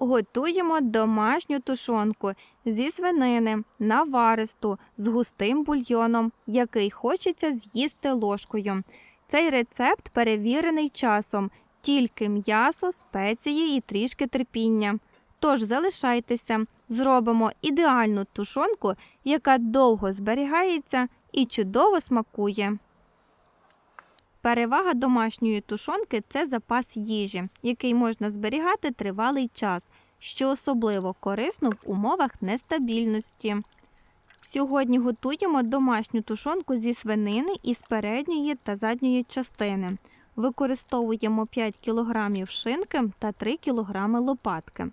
Готуємо домашню тушонку зі свинини наваристу з густим бульйоном, який хочеться з'їсти ложкою. Цей рецепт перевірений часом, тільки м'ясо, спеції і трішки терпіння. Тож залишайтеся, зробимо ідеальну тушонку, яка довго зберігається і чудово смакує. Перевага домашньої тушонки це запас їжі, який можна зберігати тривалий час, що особливо корисно в умовах нестабільності. Сьогодні готуємо домашню тушонку зі свинини із передньої та задньої частини. Використовуємо 5 кг шинки та 3 кг лопатки.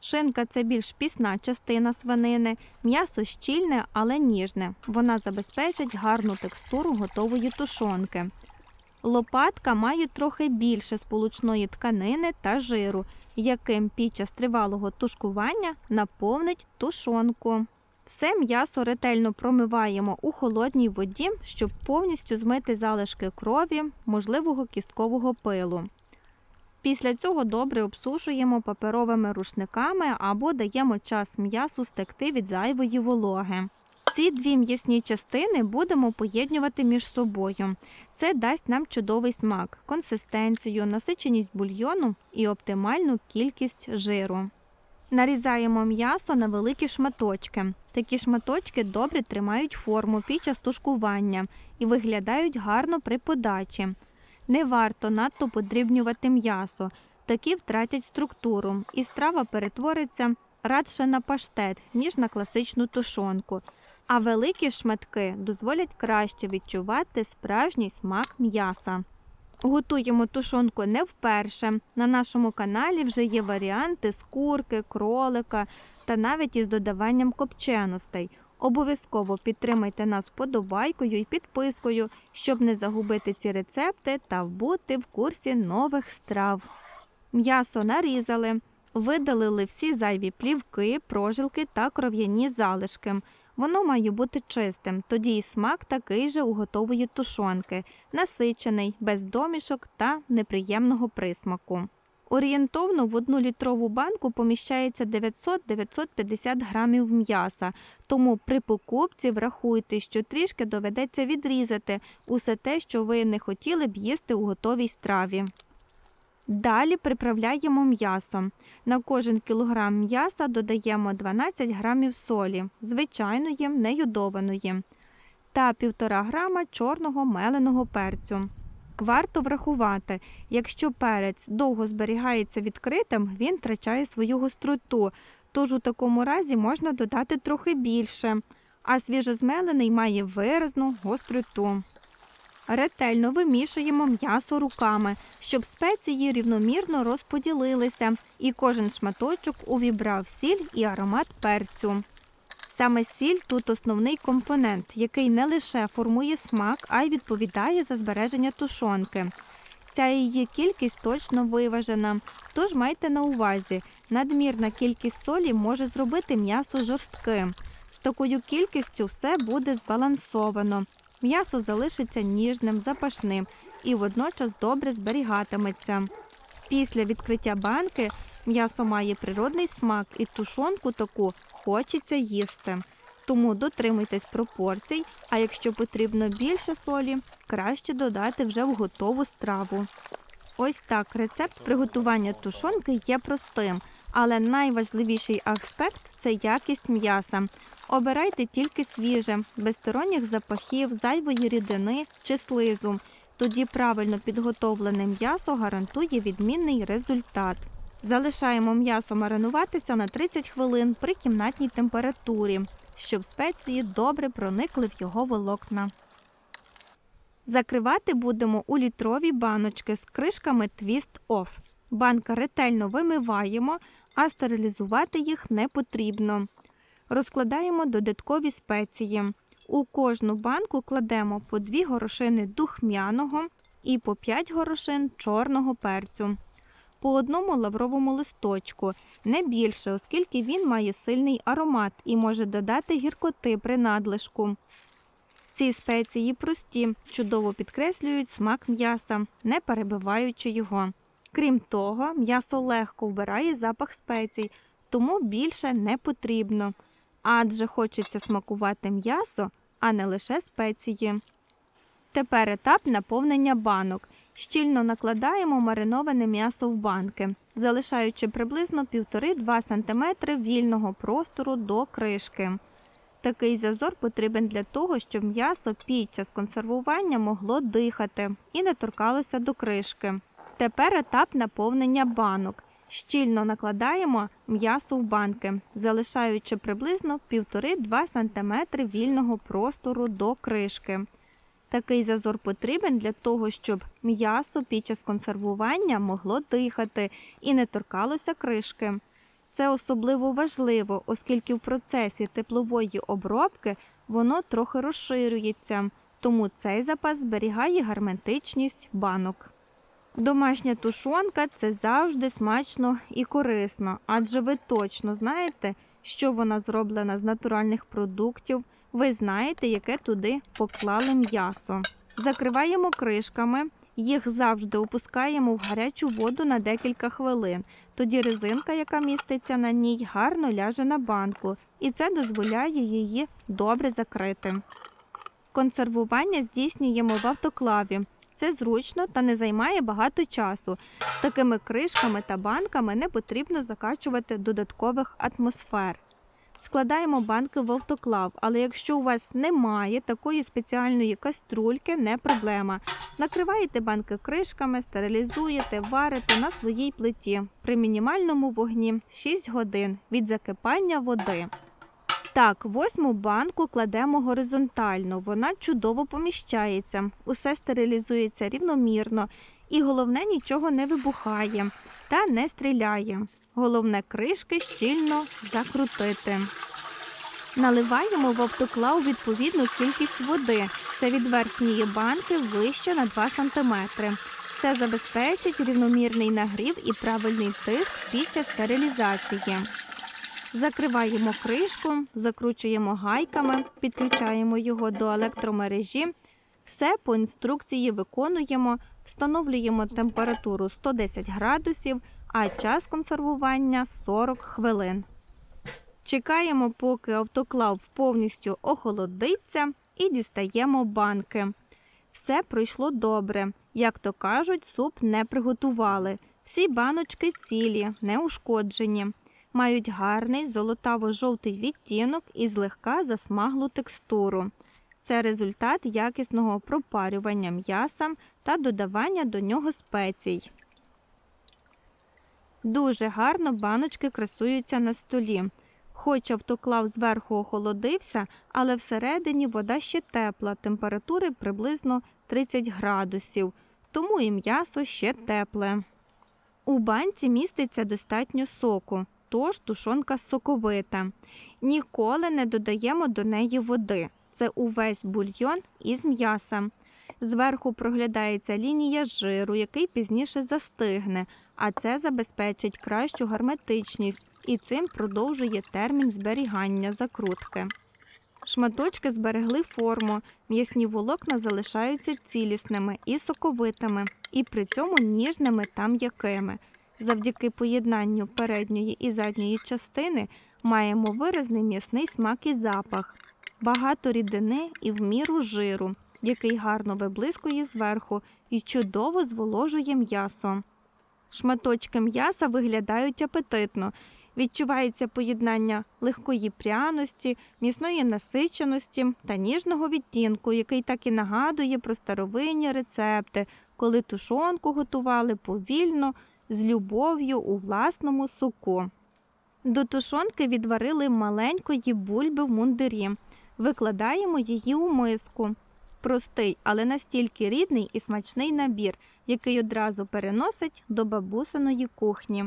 Шинка це більш пісна частина свинини, м'ясо щільне, але ніжне. Вона забезпечить гарну текстуру готової тушонки. Лопатка має трохи більше сполучної тканини та жиру, яким під час тривалого тушкування наповнить тушонку. Все м'ясо ретельно промиваємо у холодній воді, щоб повністю змити залишки крові, можливого кісткового пилу. Після цього добре обсушуємо паперовими рушниками або даємо час м'ясу стекти від зайвої вологи. Ці дві м'ясні частини будемо поєднувати між собою. Це дасть нам чудовий смак, консистенцію, насиченість бульйону і оптимальну кількість жиру. Нарізаємо м'ясо на великі шматочки. Такі шматочки добре тримають форму під час тушкування і виглядають гарно при подачі. Не варто надто подрібнювати м'ясо, такі втратять структуру, і страва перетвориться радше на паштет, ніж на класичну тушонку. А великі шматки дозволять краще відчувати справжній смак м'яса. Готуємо тушонку не вперше. На нашому каналі вже є варіанти з курки, кролика та навіть із додаванням копченостей. Обов'язково підтримайте нас вподобайкою і підпискою, щоб не загубити ці рецепти та бути в курсі нових страв. М'ясо нарізали, видалили всі зайві плівки, прожилки та кров'яні залишки. Воно має бути чистим, тоді і смак такий же у готової тушонки, насичений, без домішок та неприємного присмаку. Орієнтовно в одну літрову банку поміщається 900-950 грамів м'яса, тому при покупці врахуйте, що трішки доведеться відрізати усе те, що ви не хотіли б їсти у готовій страві. Далі приправляємо м'ясо. На кожен кілограм м'яса додаємо 12 грамів солі, звичайної неюдованої, та 1,5 грама чорного меленого перцю. Варто врахувати, якщо перець довго зберігається відкритим, він втрачає свою гостроту, тож у такому разі можна додати трохи більше, а свіжозмелений має виразну гостроту. Ретельно вимішуємо м'ясо руками, щоб спеції рівномірно розподілилися, і кожен шматочок увібрав сіль і аромат перцю. Саме сіль тут основний компонент, який не лише формує смак, а й відповідає за збереження тушонки. Ця її кількість точно виважена, тож майте на увазі, надмірна кількість солі може зробити м'ясо жорстким. З такою кількістю все буде збалансовано. М'ясо залишиться ніжним, запашним і водночас добре зберігатиметься. Після відкриття банки м'ясо має природний смак і тушонку таку хочеться їсти. Тому дотримуйтесь пропорцій, а якщо потрібно більше солі, краще додати вже в готову страву. Ось так рецепт приготування тушонки є простим, але найважливіший аспект це якість м'яса. Обирайте тільки свіже, без сторонніх запахів, зайвої рідини чи слизу. Тоді правильно підготовлене м'ясо гарантує відмінний результат. Залишаємо м'ясо маринуватися на 30 хвилин при кімнатній температурі, щоб спеції добре проникли в його волокна. Закривати будемо у літрові баночки з кришками Twist Off. Банка ретельно вимиваємо, а стерилізувати їх не потрібно. Розкладаємо додаткові спеції. У кожну банку кладемо по 2 горошини духмяного і по 5 горошин чорного перцю. По одному лавровому листочку, не більше, оскільки він має сильний аромат і може додати гіркоти при надлишку. Ці спеції прості, чудово підкреслюють смак м'яса, не перебиваючи його. Крім того, м'ясо легко вбирає запах спецій, тому більше не потрібно. Адже хочеться смакувати м'ясо, а не лише спеції. Тепер етап наповнення банок. Щільно накладаємо мариноване м'ясо в банки, залишаючи приблизно 1,5-2 см вільного простору до кришки. Такий зазор потрібен для того, щоб м'ясо під час консервування могло дихати і не торкалося до кришки. Тепер етап наповнення банок. Щільно накладаємо м'ясо в банки, залишаючи приблизно 1,5-2 см вільного простору до кришки. Такий зазор потрібен для того, щоб м'ясо під час консервування могло дихати і не торкалося кришки. Це особливо важливо, оскільки в процесі теплової обробки воно трохи розширюється, тому цей запас зберігає герметичність банок. Домашня тушонка це завжди смачно і корисно, адже ви точно знаєте, що вона зроблена з натуральних продуктів. Ви знаєте, яке туди поклали м'ясо. Закриваємо кришками, їх завжди опускаємо в гарячу воду на декілька хвилин. Тоді резинка, яка міститься на ній, гарно ляже на банку, і це дозволяє її добре закрити. Консервування здійснюємо в автоклаві. Це зручно та не займає багато часу. З такими кришками та банками не потрібно закачувати додаткових атмосфер. Складаємо банки в автоклав, але якщо у вас немає такої спеціальної каструльки, не проблема. Накриваєте банки кришками, стерилізуєте, варите на своїй плиті при мінімальному вогні 6 годин від закипання води. Так, восьму банку кладемо горизонтально, вона чудово поміщається, усе стерилізується рівномірно і головне нічого не вибухає та не стріляє. Головне кришки щільно закрутити. Наливаємо в автоклав відповідну кількість води. Це від верхньої банки вище на 2 см. Це забезпечить рівномірний нагрів і правильний тиск під час стерилізації. Закриваємо кришку, закручуємо гайками, підключаємо його до електромережі. Все по інструкції виконуємо, встановлюємо температуру 110 градусів, а час консервування 40 хвилин. Чекаємо, поки автоклав повністю охолодиться, і дістаємо банки. Все пройшло добре. Як то кажуть, суп не приготували. Всі баночки цілі, не ушкоджені. Мають гарний золотаво-жовтий відтінок і злегка засмаглу текстуру. Це результат якісного пропарювання м'яса та додавання до нього спецій. Дуже гарно баночки красуються на столі. Хоч автоклав зверху охолодився, але всередині вода ще тепла, температури приблизно 30 градусів, тому і м'ясо ще тепле. У банці міститься достатньо соку, тож тушонка соковита. Ніколи не додаємо до неї води. Це увесь бульйон із м'яса. Зверху проглядається лінія жиру, який пізніше застигне, а це забезпечить кращу герметичність і цим продовжує термін зберігання закрутки. Шматочки зберегли форму, м'ясні волокна залишаються цілісними і соковитими, і при цьому ніжними та м'якими. Завдяки поєднанню передньої і задньої частини маємо виразний м'ясний смак і запах, багато рідини і в міру жиру, який гарно виблискує зверху і чудово зволожує м'ясо. Шматочки м'яса виглядають апетитно. Відчувається поєднання легкої пряності, м'ясної насиченості та ніжного відтінку, який так і нагадує про старовинні рецепти, коли тушонку готували повільно, з любов'ю у власному соку. До тушонки відварили маленької бульби в мундирі. Викладаємо її у миску. Простий, але настільки рідний і смачний набір, який одразу переносить до бабусиної кухні.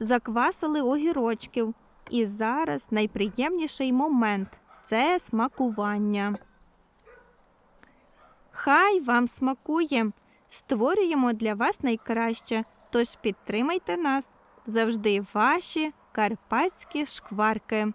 Заквасили огірочків. І зараз найприємніший момент це смакування. Хай вам смакує! Створюємо для вас найкраще, тож підтримайте нас завжди ваші карпатські шкварки.